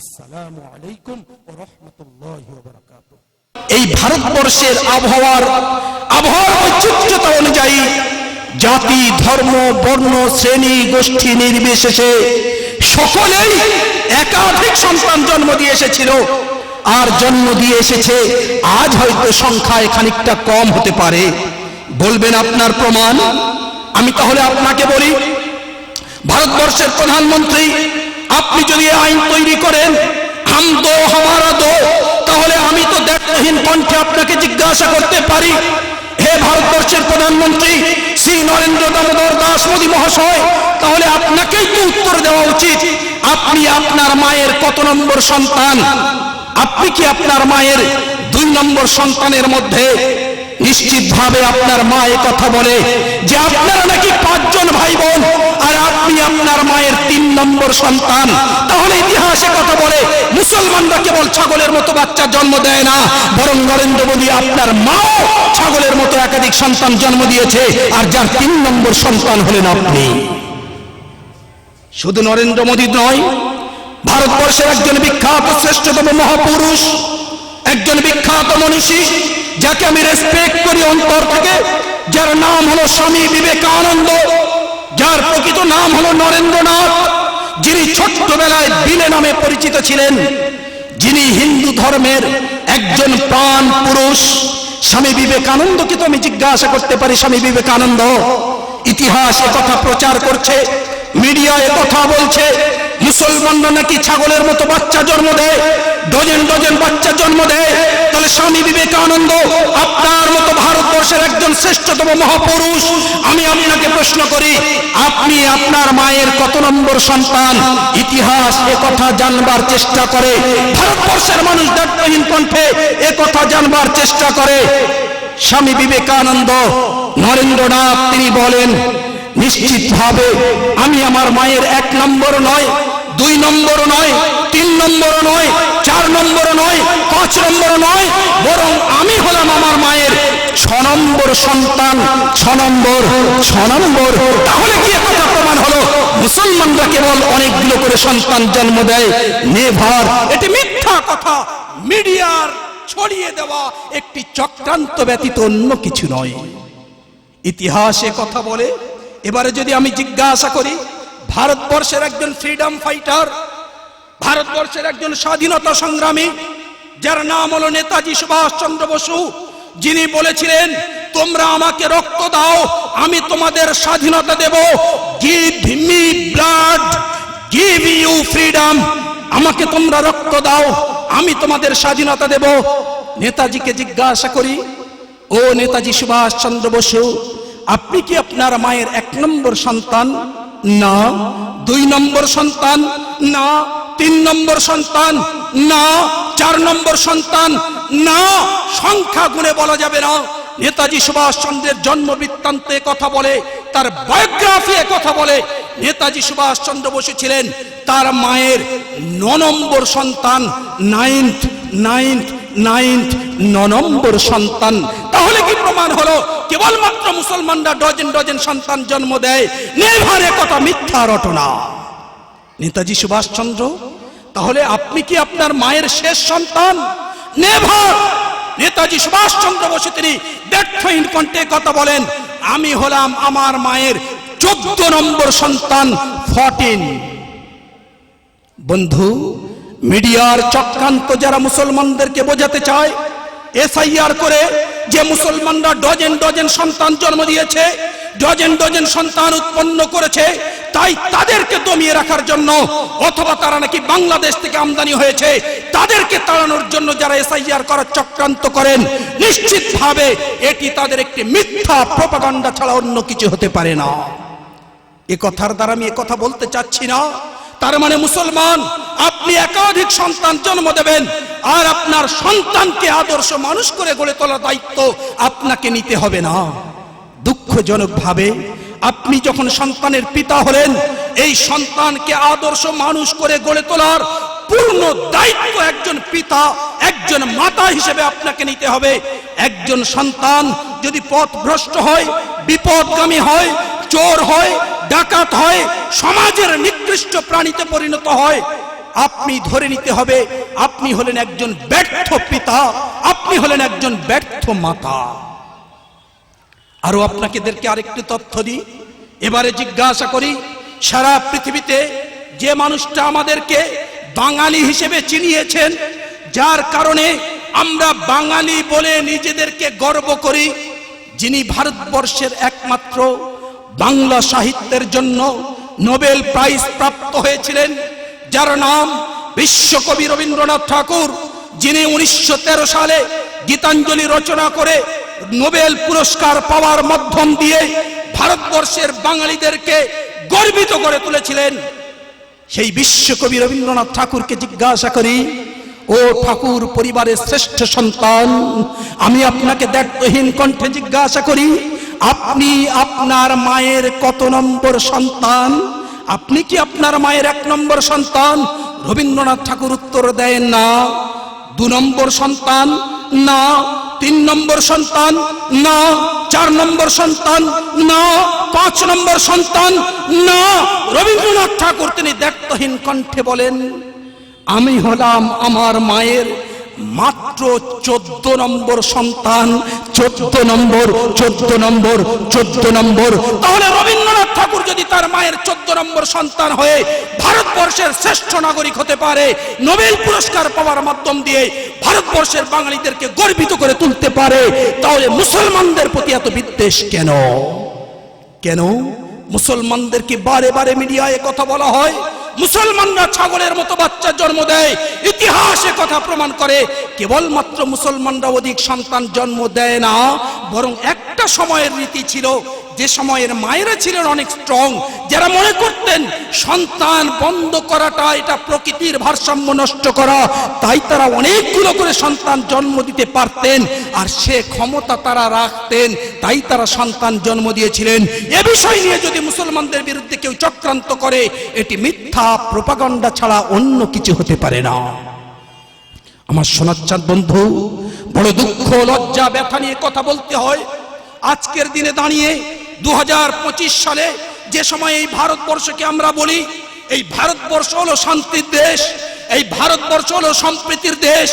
আসসালামু আলাইকুম ওয়া রাহমাতুল্লাহি এই ভারতবর্ষের আবহাওয়ার আবহাওয়ার বৈচিত্র্যতা অনুযায়ী জাতি, ধর্ম, বর্ণ, শ্রেণি, গোষ্ঠী নির্বিশেষে সকলেই একাধিক সন্তান জন্ম দিয়ে এসেছিল। আর জন্ম দিয়ে এসেছে, আজ হয়তো সংখ্যায় খানিকটা কম হতে পারে। বলবেন আপনার প্রমাণ? আমি তাহলে আপনাকে বলি, ভারতবর্ষের প্রধানমন্ত্রী আপনি যদি আইন তৈরি করেন, হাম দো, হামারা দো, তাহলে আমি তো দায়িত্বহীন কণ্ঠে আপনাকে জিজ্ঞাসা করতে পারি। হে ভারতবর্ষের প্রধানমন্ত্রী, শ্রী নরেন্দ্র দামোদর দাস মোদী মহাশয়, তাহলে আপনাকেই তো উত্তর দেওয়া উচিত। আপনি আপনার মায়ের কত নম্বর সন্তান? আপনি কি আপনার মায়ের দুই নম্বর সন্তানের মধ্যে নিশ্চিতভাবে আপনার মা কথা বলে যে আপনারা নাকি পাঁচজন ভাই বোন আর আপনি আপনার মায়ের তিন নম্বর সন্তান। তাহলে ইতিহাসে কথা বলে, মুসলমানরা কেবল ছাগলের মতো বাচ্চা জন্ম দেয় না, বরং নরেন্দ্র মোদী আপনার মাও ছাগলের মতো একাধিক সন্তান জন্ম দিয়েছে, আর যার তিন নম্বর সন্তান হলেন আপনি। শুধু নরেন্দ্র মোদী নয়, ভারতবর্ষের একজন বিখ্যাত, শ্রেষ্ঠতম মহাপুরুষ একজন বিখ্যাত মনীষী, যাকে আমি রেসপেক্ট করি অন্তর থেকে, যার নাম হলো স্বামী বিবেকানন্দ, যার প্রকৃত নাম হলো নরেন্দ্রনাথ, যিনি ছোট্টবেলায় বিলে নামে পরিচিত ছিলেন। যিনি হিন্দু ধর্মের একজন প্রাণ পুরুষ। স্বামী বিবেকানন্দকে তো আমি জিজ্ঞাসা করতে পারি, স্বামী বিবেকানন্দ, ইতিহাস কথা প্রচার করছে, মিডিয়া কথা বলছে, মুসলমানরা নাকি ছাগলের মতো বাচ্চা জন্ম দেয়? ডজন ডজন বাচ্চা জন্ম দেয়। তাহলে স্বামী বিবেকানন্দ, আপনার মতো ভারতবর্ষের একজন শ্রেষ্ঠতম মহাপুরুষ, আমি আপনাকে প্রশ্ন করি, আপনি আপনার মায়ের কত নম্বর সন্তান? ইতিহাস এ কথা জানবার চেষ্টা করে। ভারতবর্ষের মানুষ দায়িত্বহীন কণ্ঠে এ কথা জানবার চেষ্টা করে। স্বামী বিবেকানন্দ, নরেন্দ্রনাথ, তিনি বলেন, নিশ্চিতভাবে আমি আমার মায়ের এক নম্বর নয় দুই নম্বর নয়, তিন নম্বর নয়, চার নম্বর নয়, পাঁচ নম্বর নয়, বরং আমি হলাম আমার মায়ের ছ নম্বর সন্তান, ছ নম্বর ছ নম্বর। তাহলে কি কথা প্রমাণ হলো? মুসলমানরা কেবল অনেকগুলো করে সন্তান জন্ম দেয় নেভার এটি মিথ্যা কথা। মিডিয়ার ছড়িয়ে দেওয়া একটি চক্রান্ত ব্যতীত অন্য কিছু নয়। ইতিহাসে কথা বলে, এবারে যদি আমি জিজ্ঞাসা করি ভারতবর্ষের একজন ফ্রিডম ফাইটার ভারতবর্ষের একজন স্বাধীনতা সংগ্রামী, যার নাম হলো নেতাজি সুভাষ চন্দ্র বসু। যিনি বলেছিলেন, তোমরা আমাকে রক্ত দাও, আমি তোমাদের স্বাধীনতা দেব। Give me blood give you freedom আমাকে তোমরা রক্ত দাও, আমি তোমাদের স্বাধীনতা দেব। নেতাজিকে জিজ্ঞাসা করি, ও নেতাজি সুভাষ চন্দ্র বসু, আপনি কি আপনার মায়ের এক নম্বর সন্তান? না, দুই নম্বর সন্তান, না, তিন নম্বর সন্তান, না, চার নম্বর সন্তান, না, সংখ্যা গুণে বলা যাবে না। নেতাজি সুভাষ চন্দ্রের জন্ম বৃত্তান্তে কথা বলে, তার বায়োগ্রাফি কথা বলে। নেতাজি সুভাষ চন্দ্র বসু ছিলেন তার মায়ের ন নম্বর সন্তান নাইন্থ নাইন্থ নাইন্থ ন নম্বর সন্তান। তাহলে কি প্রমাণ হলো? কেবলমাত্র মুসলমানরা ডজন ডজন সন্তান জন্ম দেয় নেভারে কথা মিথ্যা রটনা। নেতাজি সুভাষচন্দ্র, তাহলে আপনি কি আপনার মায়ের শেষ সন্তান? নেভার! নেতাজি সুভাষচন্দ্র বসু তিনি ব্যর্থহীন কণ্ঠে কথা বলেন, আমি হলাম আমার মায়ের চোদ্দ নম্বর সন্তান, ফর্টিন। বন্ধু মিডিয়ার চক্রান্ত যারা মুসলমানদেরকে বোঝাতে চায়, এসআইআর করে যে মুসলমানরা ডজন ডজন সন্তান জন্ম দিয়েছে, ডজন ডজন সন্তান উৎপন্ন করেছে, তাই তাদেরকে দমিয়ে রাখার জন্য অথবা তারা নাকি বাংলাদেশ থেকে আমদানি হয়েছে, তাদেরকে তাড়ানোর জন্য যারা এসআইআর করার চক্রান্ত করেন, নিশ্চিতভাবে এটি তাদের একটি মিথ্যা প্রপাগান্ডা ছাড়া অন্য কিছু হতে পারে না। এ কথার দ্বারা আমি কথা বলতে চাচ্ছি না। তার মানে মুসলমান, আপনি একাধিক সন্তান জন্ম দেবেন, আর আপনার সন্তানকে আদর্শ মানুষ করে গড়ে তোলার দায়িত্ব আপনাকে নিতে হবে না। দুঃখজনকভাবে আপনি যখন সন্তানের পিতা হলেন, এই সন্তানকে আদর্শ মানুষ করে গড়ে তোলার পূর্ণ দায়িত্ব একজন পিতা, একজন মাতা হিসেবে আপনাকে নিতে হবে। একজন সন্তান যদি পথ ভ্রষ্ট হয়, বিপদগামী হয়, চোর হয়, ডাকাত হয়, সমাজের নিকৃষ্ট প্রাণীতে পরিণত হয়, আপনি ধরে নিতে হবে, আপনি হলেন একজন ব্যর্থ পিতা, আপনি হলেন একজন ব্যর্থ মাতা। আরও আপনাকেদেরকে আরেকটু তথ্য দিই। এবারে জিজ্ঞাসা করি, সারা পৃথিবীতে যে মানুষটা আমাদেরকে বাঙালি হিসেবে চিনিয়েছেন, যার কারণে আমরা বাঙালি বলে নিজেদেরকে গর্ব করি, যিনি ভারতবর্ষের একমাত্র বাংলা সাহিত্যের জন্য নোবেল প্রাইজ প্রাপ্ত হয়েছিলেন, যার নাম বিশ্বকবি রবীন্দ্রনাথ ঠাকুর, যিনি উনিশশো তেরো সালে গীতাঞ্জলি রচনা করে নোবেল পুরস্কার পাওয়ার মাধ্যম দিয়ে ভারতবর্ষের বাঙালিদেরকে গর্বিত করে তুলেছিলেন। সেই বিশ্বকবি রবীন্দ্রনাথ ঠাকুরকে জিজ্ঞাসা করি, ও ঠাকুর পরিবারের শ্রেষ্ঠ সন্তান, আমি আপনাকে দায়িত্বহীন কণ্ঠে জিজ্ঞাসা করি, আপনি আপনার মায়ের কত নম্বর সন্তান? আপনি কি আপনার মায়ের এক নম্বর সন্তান? রবীন্দ্রনাথ ঠাকুর উত্তর দেন, না। দু নম্বর সন্তান? না। তিন নম্বর সন্তান? না। চার নম্বর সন্তান? না। পাঁচ নম্বর সন্তান? না। রবীন্দ্রনাথ ঠাকুর তিনি দায়িত্বহীন কণ্ঠে বলেন, আমি হলাম আমার মায়ের মাত্র চোদ্দ নম্বর সন্তান, চোদ্দ নম্বর চোদ্দ নম্বর চোদ্দ নম্বর। তাহলে রবীন্দ্রনাথ ঠাকুর যদি তার মায়ের চোদ্দ নম্বর সন্তান হয়ে ভারতবর্ষের শ্রেষ্ঠ নাগরিক হতে পারে, নোবেল পুরস্কার পাওয়ার মাধ্যম দিয়ে ভারতবর্ষের বাঙালিদেরকে গর্বিত করে তুলতে পারে, তাহলে মুসলমানদের প্রতি এত বিদ্বেষ কেন? কেন? মুসলমানদেরকে বারে বারে মিডিয়ায় কথা বলা হয়? মুসলমানরা ছাগলের মতো বাচ্চা জন্ম দেয়, ইতিহাসে কথা প্রমাণ করে, কেবলমাত্র মুসলমানরা অধিক সন্তান জন্ম দেয় না, বরং একটা সময়ের রীতি ছিল যে সময়ের মায়েরা ছিলেন অনেক স্ট্রং যারা মনে করতেন সন্তান বন্ধ করাটা, এটা প্রকৃতির ভারসাম্য নষ্ট করা, তাই তারা অনেকগুলো করে সন্তান জন্ম দিতে পারতেন, আর সে ক্ষমতা তারা রাখতেন, তাই তারা সন্তান জন্ম দিয়েছিলেন। এ বিষয় নিয়ে যদি মুসলমানদের বিরুদ্ধে কেউ চক্রান্ত করে, এটি মিথ্যা প্রপাগণ্ডা ছাড়া অন্য কিছু হতে পারে না। আমার সোনাচ্ছাদ বন্ধু, বড় দুঃখ, লজ্জা, ব্যথা নিয়ে কথা বলতে হয়। আজকের দিনে দাঁড়িয়ে দু হাজার পঁচিশ সালে যে সময় এই ভারতবর্ষকে আমরা বলি, এই ভারতবর্ষ হলো শান্তির দেশ, এই ভারতবর্ষ হলো সম্প্রীতির দেশ,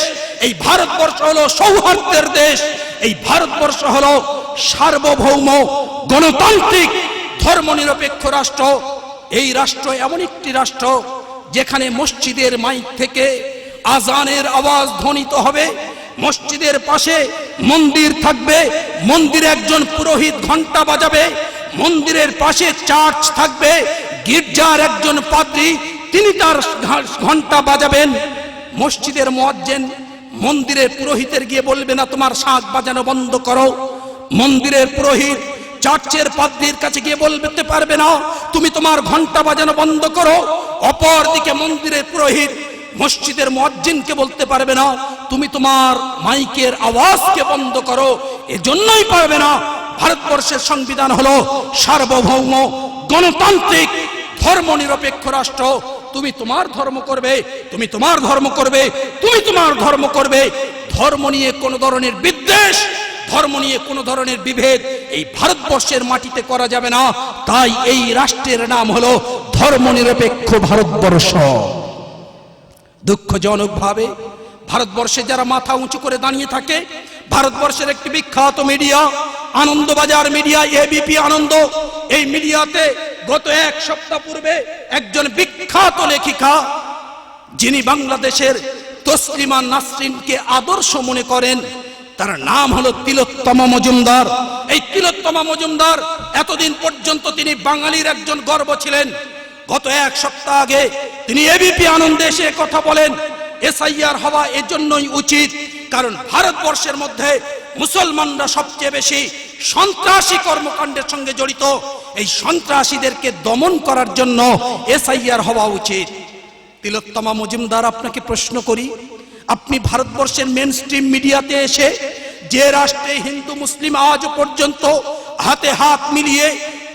এই ভারতবর্ষ হলো সৌহার্দ্যের দেশ, এই ভারতবর্ষ হলো সার্বভৌম গণতান্ত্রিক ধর্মনিরপেক্ষ রাষ্ট্র। এই রাষ্ট্র এমন একটি রাষ্ট্র যেখানে মসজিদের মাইক থেকে আজানের আওয়াজ ধ্বনিত হবে। মসজিদের পাশে মন্দির থাকবে। মন্দিরে একজন পুরোহিত ঘণ্টা বাজাবে। মন্দিরের পাশে চার্চ থাকবে। গির্জার একজন পাদ্রী, তিনি তার ঘণ্টা বাজাবেন। মসজিদের মোয়াজ্জেন মন্দিরের পুরোহিতের গিয়ে বলবে, না, তোমার শাঁখ বাজানো বন্ধ করো। মন্দিরের পুরোহিত চার্চের পাদ্রীর কাছে গিয়ে বলতে পারবে, না, তুমি তোমার ঘণ্টা বাজানো বন্ধ করো। অপর দিকে মন্দিরের পুরোহিত মসজিদের মুয়াজ্জিনকে বলতে পারবে না, তুমি তোমার মাইকের আওয়াজকে বন্ধ করো। এজন্যই পারবে না। ভারতবর্ষের সংবিধান হলো সার্বভৌম, গণতান্ত্রিক, ধর্মনিরপেক্ষ রাষ্ট্র। তুমি তোমার ধর্ম করবে, তুমি তোমার ধর্ম করবে, তুমি তোমার ধর্ম করবে। ধর্ম নিয়ে কোনো ধরনের বিদ্বেষ, ধর্ম নিয়ে কোনো ধরনের বিভেদ এই ভারতবর্ষের মাটিতে করা যাবে না। তাই এই রাষ্ট্রের নাম হলো ধর্মনিরপেক্ষ ভারতবর্ষ। দুঃখজনকভাবে ভারতবর্ষে যারা মাথা উঁচু করে দাঁড়িয়ে থাকে, ভারতবর্ষের একটি বিখ্যাত media, Anandabazar media ABP Ananda, এই মিডিয়াতে গত এক সপ্তাহ পূর্বে একজন বিখ্যাত লেখিকা, যিনি বাংলাদেশের তসলিমা নাসরিনকে আদর্শ মনে করেন, তার নাম হলো তিলোত্তমা মজুমদার। এই তিলোত্তমা মজুমদার এতদিন পর্যন্ত তিনি বাঙালির একজন গর্ব ছিলেন। গত এক সপ্তাহ আগে তিনি এবিপি আনন্দে এসে কথা বলেন, এসআইআর হওয়া এজন্যই উচিত, কারণ ভারতবর্ষের মধ্যে মুসলমানরা সবচেয়ে বেশি সন্ত্রাসী কর্মকাণ্ডের সঙ্গে জড়িত। এই সন্ত্রাসীদেরকে দমন করার জন্য এসআইআর হওয়া উচিত। তিলোত্তমা মজুমদার, আপনাকে প্রশ্ন করি, আপনি ভারতবর্ষের মেন স্ট্রিম মিডিয়াতে এসে যে রাষ্ট্রে হিন্দু, মুসলিম আজ পর্যন্ত হাতে হাত মিলিয়ে,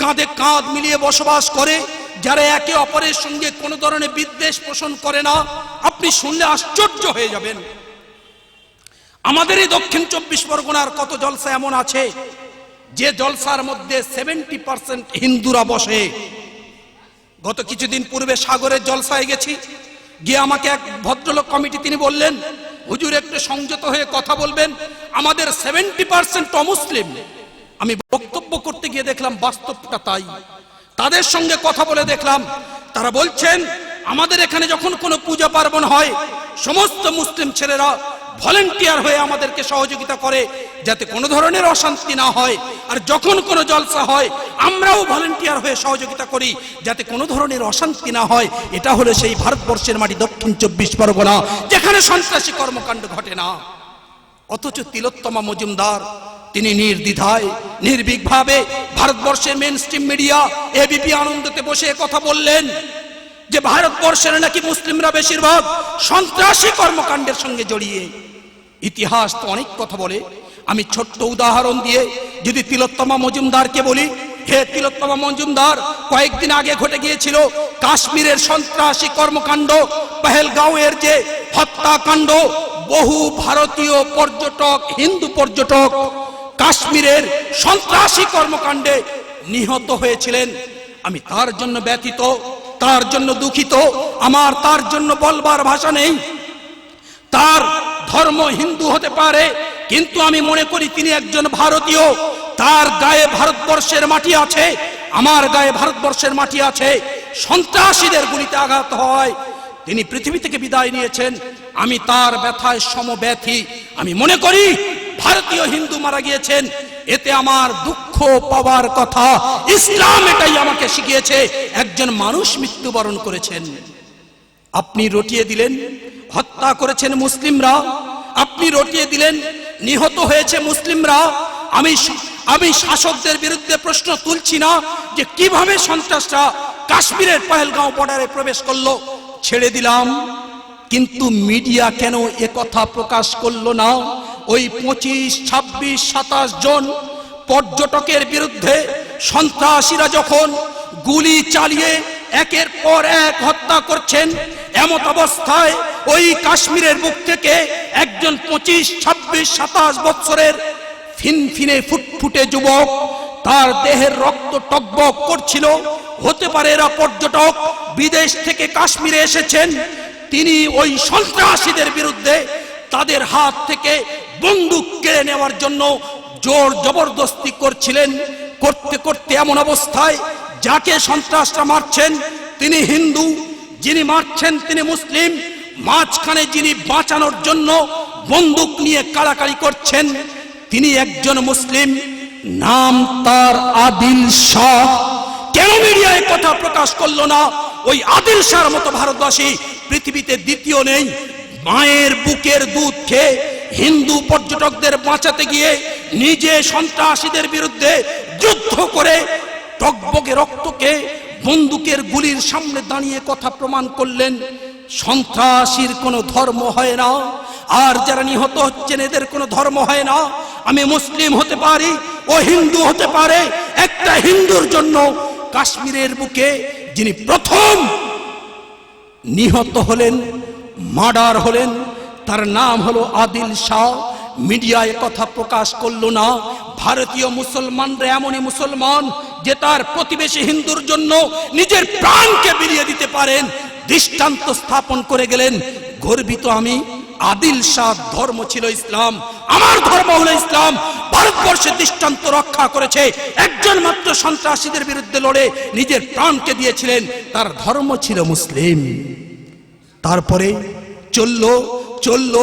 কাঁধে কাঁধ মিলিয়ে বসবাস করে যারা একে অপরের সঙ্গে কোনো ধরনের বিদ্বেষ পোষণ করে না, আপনি শুনলে আশ্চর্য হয়ে যাবেন। আমাদের এই দক্ষিণ চব্বিশ পরগনার কত জলসা এমন আছে, যে জলসার মধ্যে সেভেন্টি পার্সেন্ট হিন্দুরা বসে। গত কিছুদিন পূর্বে সাগরের জলসায় গেছি, গিয়ে আমাকে এক ভদ্রলোক কমিটি তিনি বললেন, হুজুর, একটু সংযত হয়ে কথা বলবেন, আমাদের সেভেন্টি পার্সেন্ট অমুসলিম। আমি বক্তব্য করতে গিয়ে দেখলাম বাস্তবটা তাই। তাদের সঙ্গে কথা বলে দেখলাম। তারা বলছেন, আমাদের এখানে যখন কোনো পূজা পার্বণ হয়, সমস্ত মুসলিম ছেলেরা ভলেন্টিয়ার হয়ে আমাদেরকে সহযোগিতা করে, যাতে কোনো ধরনের অশান্তি না হয়। আর যখন কোনো জলসা হয়, আমরাও ভলেন্টিয়ার হয়ে সহযোগিতা করি, যাতে কোনো ধরনের অশান্তি না হয়। এটা হলো সেই ভারতবর্ষের মাটি, দক্ষিণ চব্বিশ পরগনা, যেখানে সন্ত্রাসী কর্মকাণ্ড ঘটে না। অথচ তিলোত্তমা মজুমদার তিনি নির্দ্বিধায়, নির্ভীকভাবে ভারতবর্ষের মেন স্ট্রিম মিডিয়া এবিপি আনন্দতে বসে কথা বললেন যে ভারতবর্ষের নাকি মুসলিমরা বেশিরভাগ সন্ত্রাসী কর্মকাণ্ডের সঙ্গে জড়িয়ে। ইতিহাস তো অনেক কথা বলে। আমি ছোট্ট উদাহরণ দিয়ে যদি তিলোত্তমা মজুমদারকে বলি, হে তিলোত্তমা মজুমদার, কয়েকদিন আগে ঘটে গিয়েছিল কাশ্মীরের সন্ত্রাসী কর্মকাণ্ড, পেহেলগাঁওয়ের যে হত্যাকাণ্ড, বহু ভারতীয় পর্যটক, হিন্দু পর্যটক কাশ্মীরের সন্ত্রাসী কর্মকাণ্ডে নিহত হয়েছিলেন। আমি তার জন্য ব্যথিত, তার জন্য দুঃখিত, আমার তার জন্য বলবার ভাষা নেই। তার ধর্ম হিন্দু হতে পারে, কিন্তু আমি মনে করি তিনি একজন ভারতীয়। তার গায়ে ভারতবর্ষের মাটি আছে, আমার গায়ে ভারতবর্ষের মাটি আছে। সন্ত্রাসীদের গুলিতে আঘাত হয়। তিনি পৃথিবী থেকে বিদায় নিয়েছেন। আমি তার ব্যথায় সমব্যথী। আমি মনে করি ভারতীয় হিন্দু মারা গিয়েছেন। এতে আমার দুঃখ পাওয়ার কথা। ইসলাম এটাই আমাকে শিখিয়েছে। একজন মানুষ মৃত্যুবরণ করেছেন। আপনি রটিয়ে দিলেন, হত্যা করেছেন মুসলিমরা। আপনি রটিয়ে দিলেন, নিহত হয়েছে মুসলিমরা। আমি আমি শাসকদের বিরুদ্ধে প্রশ্ন তুলছি না যে কীভাবে সন্ত্রাসরা কাশ্মীরের পহেলগাঁও বর্ডারে প্রবেশ করল। ছেড়ে দিলাম। কিন্তু মিডিয়া কেন কথা প্রকাশ করল না? ওই পঁচিশ, ছাব্বিশ, সাতাশ জন পর্যটকের বিরুদ্ধে সন্ত্রাসীরা যখন গুলি চালিয়ে একের পর এক হত্যা করছেন, এমত অবস্থায় ওই কাশ্মীরের বুক থেকে একজন পঁচিশ, ছাব্বিশ, সাতাশ বৎসরের ফিনফিনে ফুটফুটে যুবক তার দেহের রক্ত টকবক করছিল। হতে পারে এরা পর্যটক বিদেশ থেকে কাশ্মীরে এসেছেন, তিনি ওই সন্ত্রাসীদের বিরুদ্ধে তাদের হাত থেকে বন্দুক কেড়ে নেওয়ার জন্য জোর জবরদস্তি করছিলেন। করতে করতে এমন অবস্থায় যাকে সন্ত্রাসরা মারছেন, তিনি হিন্দু, যিনি মারছেন তিনি মুসলিম, মাঝখানে যিনি বাঁচানোর জন্য বন্দুক নিয়ে কাড়াকাড়ি করছেন, তিনি একজন মুসলিম, নাম তার আদিল শাহ। কেন মিডিয়ায় কথা প্রকাশ করল না? ওই আদিল শাহর মতো ভারতবাসী পৃথিবীতে দ্বিতীয় নেই, মায়ের বুকের দুধ খেয়ে হিন্দু পর্যটকদের বাঁচাতে গিয়ে নিজে সন্ত্রাসীদের বিরুদ্ধে যুদ্ধ করে টকবগে রক্তকে বন্দুকের গুলির সামনে দাঁড়িয়ে কথা প্রমাণ করলেন, সন্ত্রাসীর কোনো ধর্ম হয় না। আর যারা নিহত হচ্ছেন, এদের কোনো ধর্ম হয় না। আমি মুসলিম হতে পারি ও হিন্দু হতে পারে। একটা হিন্দুর জন্য কাশ্মীরের বুকে যিনি প্রথম নিহত হলেন, মার্ডার হলেন তার নাম হলো আদিল শাহ। মিডিয়ায় কথা প্রকাশ করল না। ভারতীয় মুসলমানরা এমনই মুসলমান যে তার প্রতিবেশী হিন্দুর জন্য নিজের প্রাণকে বিলিয়ে দিতে পারেন। দৃষ্টান্ত স্থাপন করে গেলেন। গর্বিত আমি, আদিল শাহ ধর্ম ছিল ইসলাম। আমার ধর্ম হলো ইসলাম। ভারতবর্ষে দৃষ্টান্ত রক্ষা করেছে। একজন মাত্র সন্ত্রাসীদের বিরুদ্ধে লড়ে নিজের প্রাণকে দিয়েছিলেন। তার ধর্ম ছিল মুসলিম। তারপরে চলল চলল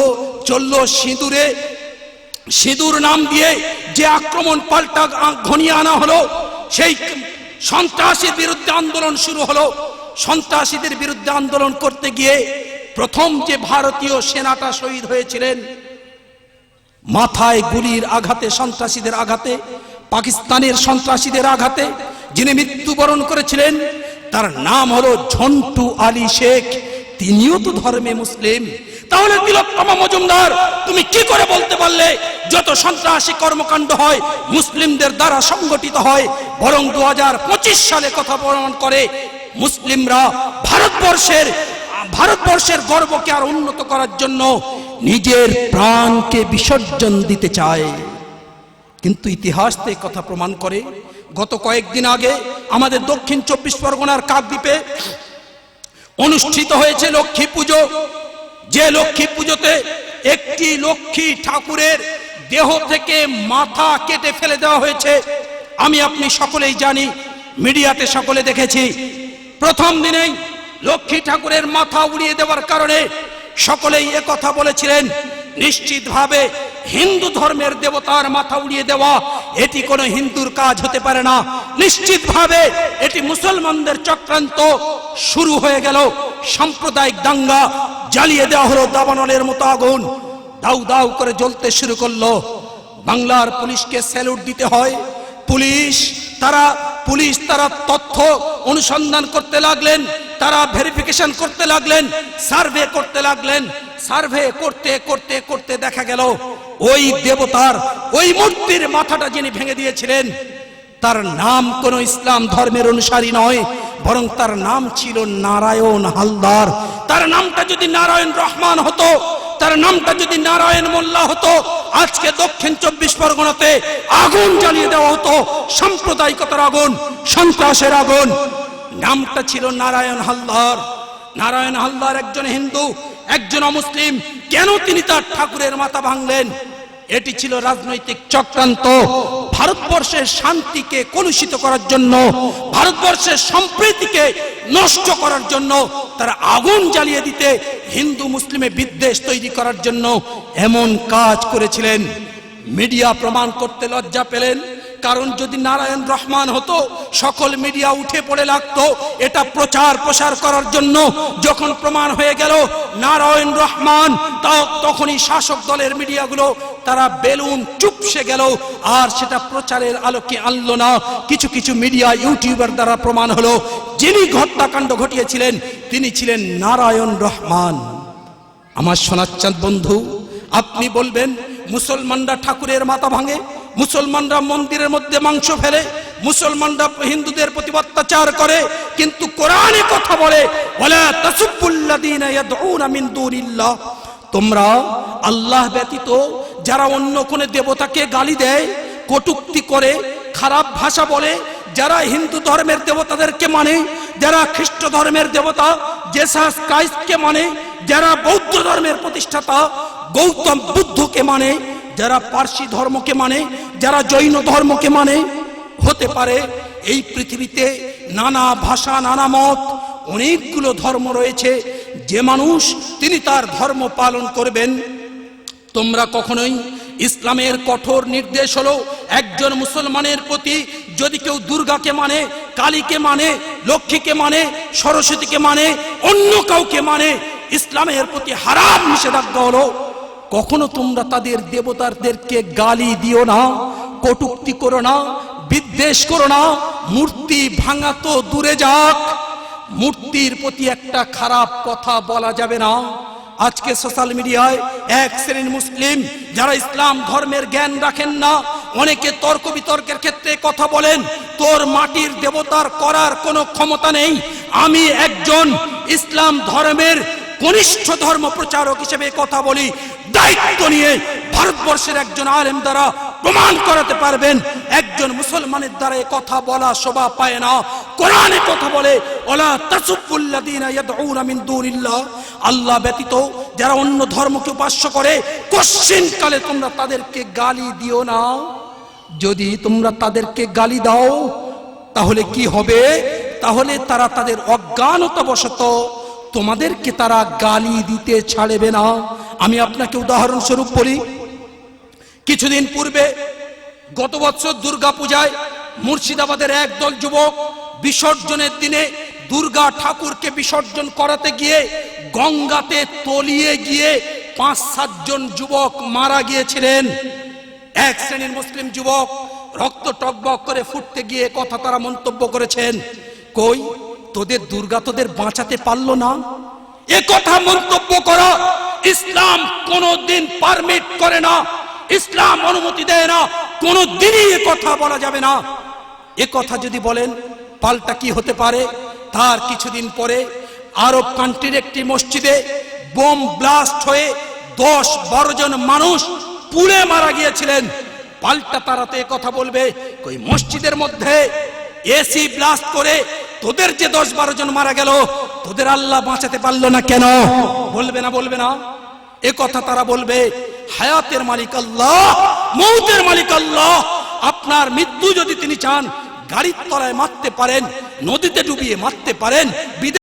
চলল সিঁদুরে। সিঁদুর নাম দিয়ে যে আক্রমণ পাল্টা ঘনিয়ে আনা হলো, সেই সন্ত্রাসীর বিরুদ্ধে আন্দোলন শুরু হলো। সন্ত্রাসীদের বিরুদ্ধে আন্দোলন করতে গিয়ে প্রথম যে ভারতীয় সেনাটা শহীদ হয়েছিলেন, মাথায় গুলির আঘাতে, সন্ত্রাসীদের আঘাতে, পাকিস্তানের সন্ত্রাসীদের আঘাতে, যিনি মৃত্যুবরণ করেছিলেন, তার নাম হলো ঝন্টু আলী শেখ। তিনিও তো ধর্মে মুসলিম। তাহলে তিলকমা মজুমদার, তুমি কি করে বলতে পারলে যত সন্ত্রাসী কর্মকাণ্ড হয়, মুসলিমদের দ্বারা সংগঠিত হয়, বরং দুহাজার পঁচিশ সালে কথা প্রমাণ করে মুসলিমরা ভারতবর্ষের ভারতবর্ষের গর্বকে আর উন্নত করার জন্য নিজের প্রাণকে বিসর্জন দিতে চায়। কিন্তু ইতিহাস তো কথা প্রমাণ করে, গত কয়েকদিন আগে আমাদের দক্ষিণ চব্বিশ পরগনার কাকদ্বীপে অনুষ্ঠিত হয়েছে লক্ষ্মী পুজো। যে লক্ষ্মী পুজোতে একটি লক্ষ্মী ঠাকুরের দেহ থেকে মাথা কেটে ফেলে দেওয়া হয়েছে, আমি আপনি সকলেই জানি, মিডিয়াতে সকলে দেখেছি। প্রথম দিনেই লক্ষ্মী ঠাকুরের মাথা উড়িয়ে দেওয়ার কারণে সকলেই কথা বলেছিলেন নিশ্চিতভাবে হিন্দু ধর্মের দেবতার মাথা উড়িয়ে দেওয়া, এটি কোনো হিন্দুর কাজ হতে পারে না। নিশ্চিতভাবে এটি মুসলমানদের চক্রান্ত শুরু হয়ে গেল। সাম্প্রদায়িক দাঙ্গা জ্বালিয়ে দেওয়া হলো দাবানলের মতো আগুন। দাউ দাউ করে জ্বলতে শুরু করল। বাংলার পুলিশকে স্যালুট দিতে হয়। পুলিশ তারা পুলিশ তারা তথ্য অনুসন্ধান করতে লাগলেন, তারা ভেরিফিকেশন করতে লাগলেন সার্ভে করতে লাগলেন। সার্ভে করতে করতে করতে দেখা গেল, ওই দেবতার, ওই মূর্তির মাথাটা যিনি ভেঙে দিয়েছিলেন, তার নাম কোন ইসলাম ধর্মের অনুসারী নয়, বরং তার নাম ছিল নারায়ণ হালদার। তার নামটা যদি নারায়ণ রহমান হতো তার নামটা যদি নারায়ণ মোল্লা হতো, আজকে দক্ষিণ চব্বিশ পরগনাতে আগুন জ্বালিয়ে দেওয়া হতো, সাম্প্রদায়িকতার আগুন, সন্ত্রাসের আগুন। নামটা ছিল নারায়ণ হালদার। নারায়ণ হালদার একজন হিন্দু, একজন অমুসলিম। কেন তিনি তার ঠাকুরের মাথা ভাঙলেন? এটি ছিল রাজনৈতিক চক্রান্ত। ভারতবর্ষের শান্তিকে কলুষিত করার জন্য, ভারতবর্ষের সম্প্রীতিকে নষ্ট করার জন্য তারা আগুন জ্বালিয়ে দিতে হিন্দু মুসলিমে বিদ্বেষ তৈরি করার জন্য এমন কাজ করেছিলেন। মিডিয়া প্রমাণ করতে লজ্জা পেলেন। কারণ যদি নারায়ণ রহমান হতো, সকল মিডিয়া উঠে পড়ে লাগতো। এটা প্রচার প্রসার করার জন্য যখন প্রমাণ হয়ে গেল, নারায়ণ রহমান তখনই শাসক দলের মিডিয়াগুলো, তারা বেলুন চুপসে গেল। আর সেটা প্রচারের আলোকে আনলো না। কিছু কিছু মিডিয়া ইউটিউবার দ্বারা প্রমাণ হলো, যিনি হত্যাকাণ্ড ঘটিয়েছিলেন, তিনি ছিলেন নারায়ণ রহমান। আমার সোনাচ্চাঁদ বন্ধু, আপনি বলবেন, মুসলমানরা ঠাকুরের মাথা ভাঙে? মুসলমানরা মন্দিরের মধ্যে মাংস ফেলে, মুসলমানরা হিন্দুদের প্রতি অত্যাচার করে, কিন্তু কোরআনে কথা বলে তোমরা আল্লাহ ব্যতীত যারা অন্য কোন দেবতাকে গালি দেয়, কটুক্তি করে, খারাপ ভাষা বলে, যারা হিন্দু ধর্মের দেবতাদেরকে মানে যারা খ্রিস্ট ধর্মের দেবতা জেসাস ক্রাইস্টকে মানে যারা বৌদ্ধ ধর্মের প্রতিষ্ঠাতা, গৌতম বুদ্ধকে মানে যারা পার্সি ধর্মকে মানে যারা জৈন ধর্মকে মানে হতে পারে এই পৃথিবীতে নানা ভাষা, নানা মত, অনেকগুলো ধর্ম রয়েছে। যে মানুষ তিনি তার ধর্ম পালন করবেন। তোমরা কখনোই ইসলামের কঠোর নির্দেশ হলো একজন মুসলমানের প্রতি যদি কেউ দুর্গাকে মানে কালীকে মানে লক্ষ্মীকে মানে সরস্বতীকে মানে অন্য কাউকে মানে ইসলামের প্রতি হারাম নিষেধাজ্ঞা হলো কখনো তোমরা তাদের দেবতারদেরকে গালি দিও না, কটুক্তি করো না, বিদ্বেষ করো না, মূর্তি ভাঙা তো দূরে যাক। মূর্তির প্রতি একটা খারাপ কথা বলা যাবে না। আজকে সোশ্যাল মিডিয়ায় এক শ্রেণির মুসলিম যারা ইসলাম ধর্মের জ্ঞান রাখেন না, অনেকে তর্ক বিতর্কের ক্ষেত্রে কথা বলেন, তোর মাটির দেবতার করার কোনো ক্ষমতা নেই। আমি একজন ইসলাম ধর্মের কনিষ্ঠ ধর্ম প্রচারক হিসেবে কথা বলি। দায়িত্ব নিয়ে ভারতবর্ষের একজন আলেম দ্বারা প্রমাণ করাতে পারবেন, একজন মুসলমানের দ্বারা কথা বলা শোভা পায় না। কোরআনে কথা বলে, ওলা তাসুবুল্লাযীনা ইয়াদউনা মিন দুনিল্লাহ। আল্লাহ ব্যতীত যারা অন্য ধর্মকে উপাস্য করে, কোশ্চিন কালে তোমরা তাদেরকে গালি দিও না। যদি তোমরা তাদেরকে গালি দাও, তাহলে কি হবে? তাহলে তারা তাদের অজ্ঞানতাবশত তোমাদেরকে তারা গালি দিতে ছাড়বে না। আপনাকে উদাহরণস্বরূপ বলি, কিছুদিন পূর্বে গত বছর দুর্গা পূজায় মুর্শিদাবাদের একদল যুবক বিসর্জনের দিনে দুর্গা ঠাকুরকে বিসর্জন করাতে গিয়ে গঙ্গাতে তলিয়ে গিয়ে পাঁচ, সাতজন যুবক মারা গিয়েছিলেন। এক শ্রেণির মুসলিম যুবক রক্ত টকবক করে ফুটতে গিয়ে কথা তারা মন্তব্য করেছেন, কই, তোদের দুর্গা তোদের বাঁচাতে পারল না? কথা মন্তব্য করা। ইসলাম কোনোদিন পারমিট করে না। ইসলাম অনুমতি দেয় না। কোন দিনই কথা বলা যাবে না। এ কথা যদি বলেন, পাল্টা কি হতে পারে? তার কিছুদিন পরে আরব কান্ট্রির একটি মসজিদে বোম ব্লাস্ট হয়ে দশ বারো জন মানুষ পুড়ে মারা গিয়েছিলেন। পাল্টা তারাতে কথা বলবে। ওই মসজিদের মধ্যে এসি ব্লাস্ট করে তোদের যে দশ বারো জন মারা গেল, তোদের আল্লাহ বাঁচাতে পারল না কেন? বলবে না বলবে না। এ কথা তারা বলবে, হায়াতের মালিক আল্লাহ, মৌতের মালিক আল্লাহ। আপনার মৃত্যু যদি তিনি চান, গাড়ির তলায় মারতে পারেন, নদীতে ডুবিয়ে মারতে পারেন